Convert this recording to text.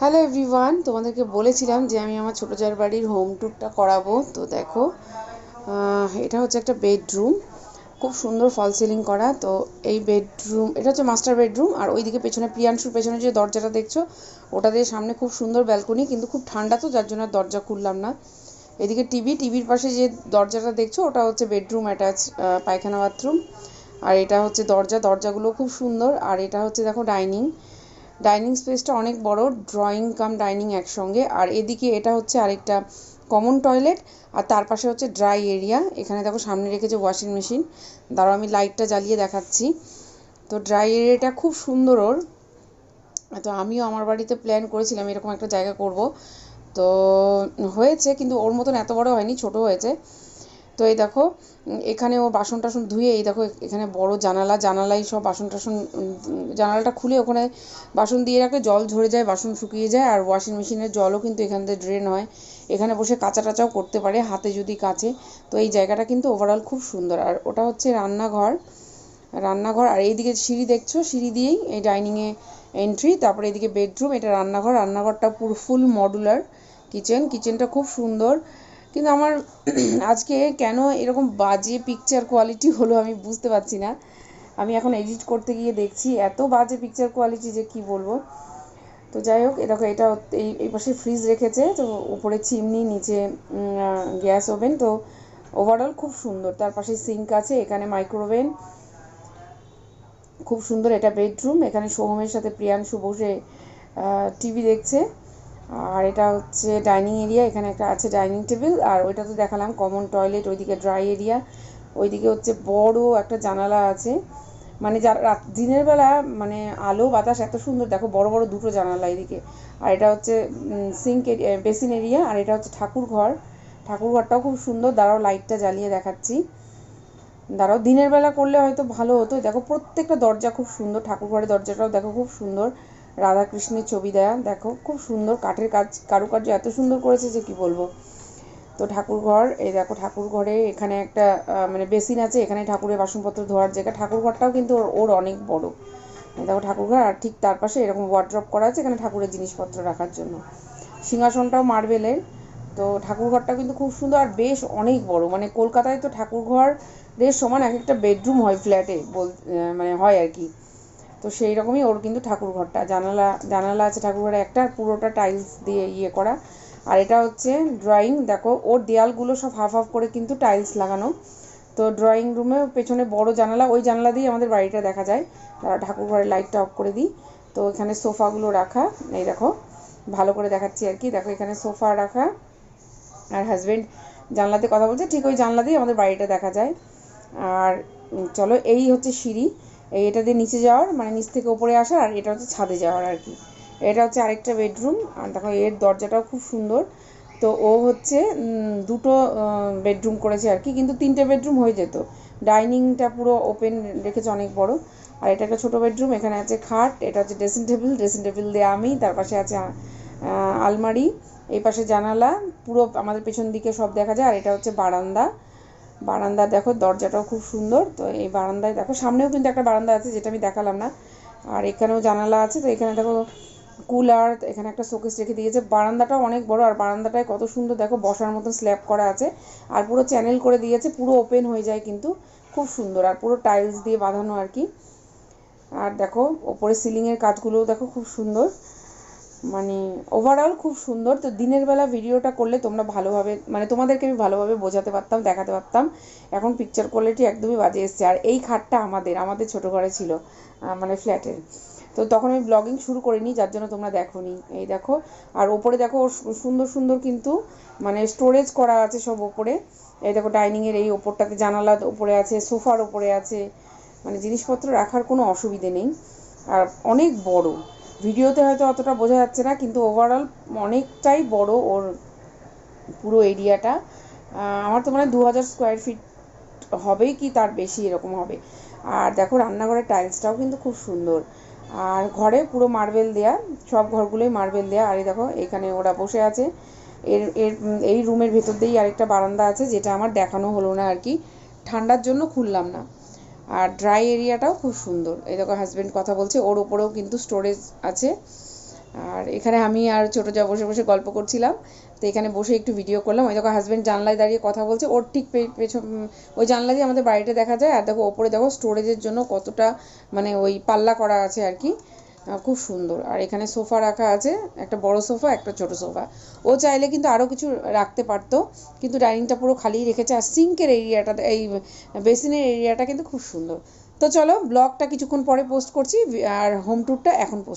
Hello everyone তোমাদেরকে বলেছিলাম যে আমি আমার ছোটো জার বাড়ির হোম ট্যুরটা করাবো। তো দেখো এটা হচ্ছে একটা বেডরুম খুব সুন্দর ফল সিলিং করা। তো এই বেডরুম এটা হচ্ছে মাস্টার বেডরুম আর ওইদিকে পেছনে প্রিয়াংশুর পেছনে যে দরজাটা দেখছ, ওটা দিয়ে সামনে খুব সুন্দর ব্যালকনি কিন্তু খুব ঠান্ডা তো, যার জন্য দরজা খুললাম না। এদিকে টিভি টিভির পাশে যে দরজাটা দেখছ, ওটা হচ্ছে বেডরুম অ্যাটাচ পায়খানা বাথরুম আর এটা হচ্ছে দরজা। দরজাগুলো খুব সুন্দর। আর এটা হচ্ছে, দেখো ডাইনিং ডাইনিং স্পেসটা অনেক বড় ড্রয়িং কাম ডাইনিং একসঙ্গে। আর এদিকে এটা হচ্ছে আরেকটা কমন টয়লেট আর তার পাশে হচ্ছে ড্রাই এরিয়া এখানে দেখো সামনে রেখেছে ওয়াশিং মেশিন দাঁড়াও, আমি লাইটটা জ্বালিয়ে দেখাচ্ছি। তো ড্রাই এরিয়াটা খুব সুন্দর ওর। তো আমিও আমার বাড়িতে প্ল্যান করেছিলাম এরকম একটা জায়গা করব। তো হয়েছে, কিন্তু ওর মতন এত বড় হয়নি, ছোট হয়েছে। তো এই দেখো এখানে ও বাসন টাসন ধুয়ে এই দেখো, এখানে বড় জানালা, জানালাই সব বাসন টাসন জানালাটা খুলে ওখানে বাসন দিয়ে রাখলে জল ঝরে যায়, বাসন শুকিয়ে যায়, আর ওয়াশিং মেশিনের জলও কিন্তু এখান থেকে ড্রেন হয়। এখানে বসে কাঁচা টাচাও করতে পারে, হাতে যদি কাচে। তো এই জায়গাটা কিন্তু ওভারঅল খুব সুন্দর। আর ওটা হচ্ছে রান্নাঘর রান্নাঘর। আর এইদিকে সিঁড়ি দেখছ? সিঁড়ি দিয়েই এই ডাইনিংয়ে এন্ট্রি তারপরে এদিকে বেডরুম এটা রান্নাঘর। রান্নাঘরটা পুরো ফুল মডুলার কিচেন কিচেনটা খুব সুন্দর। কিন্তু আমার আজকে কেন এরকম বাজে পিকচার কোয়ালিটি হলো আমি বুঝতে পারছি না। আমি এখন এডিট করতে গিয়ে দেখছি, এত বাজে পিকচার কোয়ালিটি যে কি বলব? তো যাই হোক দেখো, এটা এই এই পাশে ফ্রিজ রেখেছে, তো উপরে চিমনি নিচে গ্যাস ওভেন তো ওভারঅল খুব সুন্দর। তার পাশে সিঙ্ক আছে, এখানে মাইক্রোওভেন খুব সুন্দর এটা বেডরুম এখানে সোহমের সাথে প্রিয়াংশু বসে টিভি দেখছে। আর এটা হচ্ছে ডাইনিং এরিয়া, এখানে একটা আছে ডাইনিং টেবিল, আর ওইটা তো দেখালাম, কমন টয়লেট, ওইদিকে ড্রাই এরিয়া, ওইদিকে হচ্ছে বড় একটা জানালা আছে। মানে যারা দিনের বেলা মানে আলো, বাতাস এত সুন্দর, দেখো বড় বড় দুটো জানালা এদিকে। আর এটা হচ্ছে সিঙ্ক বেসিন এরিয়া, আর এটা হচ্ছে ঠাকুর ঘর। ঠাকুর ঘরটাও খুব সুন্দর, দাঁড়াও লাইটটা জ্বালিয়ে দেখাচ্ছি। দাঁড়াও, দিনের বেলা করলে হয়তো ভালো হতো, দেখো প্রত্যেকটা দরজা খুব সুন্দর, ঠাকুর ঘরের দরজাটাও দেখো খুব সুন্দর। রাধা কৃষ্ণের ছবি দেয়া। দেখো, খুব সুন্দর কাঠের কাজ, কারুকার্য এত সুন্দর করেছে যে কি বলব। তো ঠাকুর ঘর এই দেখো ঠাকুর ঘরে এখানে একটা মানে বেসিন আছে, এখানে ঠাকুরের বাসনপত্র ধোয়ার জায়গা। ঠাকুর ঘরটাও কিন্তু ওর- অনেক বড়। দেখো ঠাকুর ঘর আর ঠিক তার পাশে এরকম ওয়ার্ড্রপ করা আছে, এখানে ঠাকুরের জিনিসপত্র রাখার জন্য। সিংহাসনটাও মার্বেলের তো ঠাকুর ঘরটা কিন্তু খুব সুন্দর, আর বেশ অনেক বড়। মানে কলকাতায় তো ঠাকুর ঘরের সমান এক একটা বেডরুম হয় ফ্ল্যাটে বল মানে হয় আর কি। তো সেই রকমই ওর কিন্তু ঠাকুর ঘরটা জানালা জানালা আছে ঠাকুর ঘরে একটা, পুরোটা টাইলস দিয়ে ইয়ে করা। আর এটা হচ্ছে ড্রয়িং দেখো, ওর দেয়ালগুলো সব হাফ হাফ করে কিন্তু টাইলস লাগানো। তো ড্রয়িং রুমে পেছনে বড় জানালা, ওই জানালা দিয়ে আমাদের বাড়িটা দেখা যায়। তারা ঠাকুর ঘরের লাইটটা অফ করে দিই। তো এখানে সোফাগুলো রাখা, এই দেখো, ভালো করে দেখাচ্ছি আর কি। দেখো, এখানে সোফা রাখা। আর হাজব্যান্ড জানলাতে কথা বলছে, ঠিক ওই জানলা দিয়ে আমাদের বাড়িটা দেখা যায়। আর চলো, এই হচ্ছে সিঁড়ি। এটা দিয়ে নিচে যাওয়ার মানে নিচ থেকে উপরে আসার, আর এটা হচ্ছে ছাদে যাওয়ার আর কি। এটা হচ্ছে আরেকটা বেডরুম, আর দেখো এর দরজাটাও খুব সুন্দর। তো ও হচ্ছে দুটো বেডরুম করেছে আর কি, কিন্তু তিনটে বেডরুম হয়ে যেত। ডাইনিংটা পুরো ওপেন রেখেছে অনেক বড়। আর এটা একটা ছোট বেডরুম, এখানে আছে খাট, এটা হচ্ছে ড্রেসিং টেবিল ড্রেসিং টেবিল দিয়ে আমি, তার পাশে আছে আলমারি, এই পাশে জানালা, পুরো আমাদের পেছন দিকে সব দেখা যায়, আর এটা হচ্ছে বারান্দা। বারান্দা, দেখো দরজাটাও খুব সুন্দর। তো এই বারান্দায় দেখো, সামনেও কিন্তু একটা বারান্দা আছে যেটা আমি দেখালাম না। আর এখানেও জানালা আছে, তো এখানে দেখো কুলার, এখানে একটা শোকেস রেখে দিয়েছে। বারান্দাটাও অনেক বড়, আর বারান্দাটায় কত সুন্দর দেখো, বসার মতন স্ল্যাব করা আছে। আর পুরো চ্যানেল করে দিয়েছে, পুরো ওপেন হয়ে যায় কিন্তু, খুব সুন্দর। আর পুরো টাইলস দিয়ে বাঁধানো আর কি। আর দেখো, ওপরে সিলিংয়ের কাজগুলোও দেখো খুব সুন্দর। মানে ওভারঅল খুব সুন্দর। তো দিনের বেলা ভিডিওটা করলে তোমরা ভালোভাবে মানে তোমাদেরকে আমি ভালোভাবে বোঝাতে পারতাম, দেখাতে পারতাম। এখন পিকচার কোয়ালিটি একদমই বাজে এসছে। আর এই খাটটা আমাদের আমাদের ছোট ঘরে ছিল মানে ফ্ল্যাটের তো তখন আমি ব্লগিং শুরু করিনি, যার জন্য তোমরা দেখো নি এই দেখো, আর ওপরে দেখো সুন্দর সুন্দর কিন্তু মানে স্টোরেজ করা আছে সব ওপরে। এই দেখো ডাইনিংয়ের এই ওপরটাতে জানালার ওপরে আছে, সোফার ওপরে আছে। মানে জিনিসপত্র রাখার কোনো অসুবিধে নেই। আর অনেক বড়। ভিডিওতে হয়তো অতটা বোঝা যাচ্ছে না, কিন্তু ওভারঅল অনেকটাই বড় ওর পুরো এরিয়াটা আমার তো মনে দু হাজার স্কোয়ার ফিট হবেই কি তার বেশি এরকম হবে। আর দেখো রান্নাঘরের টাইলসটাও কিন্তু খুব সুন্দর। আর ঘরে পুরো মার্বেল দেয়া, সব ঘরগুলোই মার্বেল দেয়া। আর এই দেখো, এখানে ওরা বসে আছে। এর এর, এই রুমের ভেতর দিয়েই আরেকটা বারান্দা আছে, যেটা আমার দেখানো হলো না আর কি। ঠান্ডার জন্য খুললাম না। আর ড্রাই এরিয়াটাও খুব সুন্দর। এই দেখো হাজব্যান্ড কথা বলছে, ওর ওপরেও কিন্তু স্টোরেজ আছে। আর এখানে আমি আর ছোটো যা বসে বসে গল্প করছিলাম, তো এখানে বসে একটু ভিডিও করলাম। ওই দেখো হাজব্যান্ড জানলায় দাঁড়িয়ে কথা বলছে, ওর ঠিক পেছন, ওই জানলা দিয়ে আমাদের বাড়িটা দেখা যায়, আর দেখো ওপরে দেখো স্টোরেজের জন্য কতটা মানে ওই পাল্লা করা আছে আর কি। খুব সুন্দর। আর এখানে সোফা রাখা আছে, একটা বড় সোফা, একটা ছোট সোফা। ও চাইলে কিন্তু আরও কিছু রাখতে পারতো, কিন্তু ডাইনিংটা পুরো খালি রেখেছে, আর সিঙ্কের এরিয়াটা, এই বেসিনের এরিয়াটা কিন্তু খুব সুন্দর। তো চলো, ব্লগটা কিছুক্ষণ পরে পোস্ট করছি, আর হোম ট্যুরটা এখন পোস্ট